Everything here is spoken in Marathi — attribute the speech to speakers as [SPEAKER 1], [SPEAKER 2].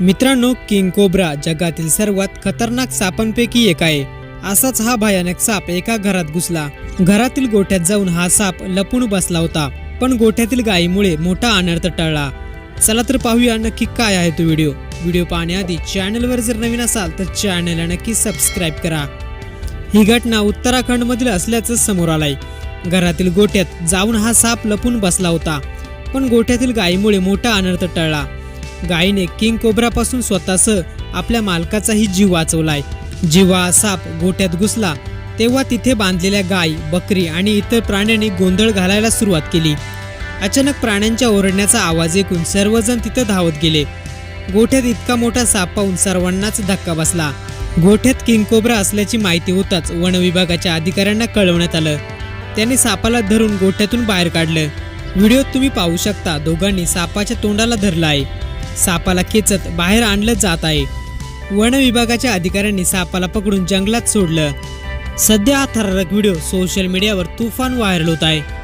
[SPEAKER 1] मित्रांनो किंग कोब्रा जगातील सर्वात खतरनाक सापांपैकी एक आहे. असाच हा भयानक साप एका घरात घुसला. घरातील गोठ्यात जाऊन हा साप लपून बसला होता पण गोठ्यातील गायीमुळे मोठा अनर्थ टळला. चला तर पाहूया नक्की काय आहे तो व्हिडिओ. व्हिडिओ पाहण्याआधी चॅनलवर जर नवीन असाल तर चॅनलला नक्की सबस्क्राईब करा. ही घटना उत्तराखंडमधील असल्याचं समोर आलंय. घरातील गोठ्यात जाऊन हा साप लपून बसला होता पण गोठ्यातील गायीमुळे मोठा अनर्थ टळला. गायीने किंग कोब्रापासून स्वतःसह आपल्या मालकाचाही जीव वाचवलाय. जेव्हा साप गोठ्यात घुसला तेव्हा तिथे बांधलेल्या गाय बकरी आणि इतर प्राण्यांनी गोंधळ घालायला सुरुवात केली. अचानक प्राण्यांच्या ओरडण्याचा आवाज ऐकून सर्वजण तिथं धावत गेले. गोठ्यात इतका मोठा साप पाहून सर्वांनाच धक्का बसला. गोठ्यात किंग कोब्रा असल्याची माहिती होताच वन विभागाच्या अधिकाऱ्यांना कळवण्यात आलं. त्यांनी सापाला धरून गोठ्यातून बाहेर काढलं. व्हिडिओत तुम्ही पाहू शकता दोघांनी सापाच्या तोंडाला धरलं आहे. सापाला खेचत बाहेर आणलं जात आहे. वन विभागाच्या अधिकाऱ्यांनी सापाला पकडून जंगलात सोडलं. सध्या हा थरारक व्हिडिओ सोशल मीडियावर तुफान व्हायरल होत आहे.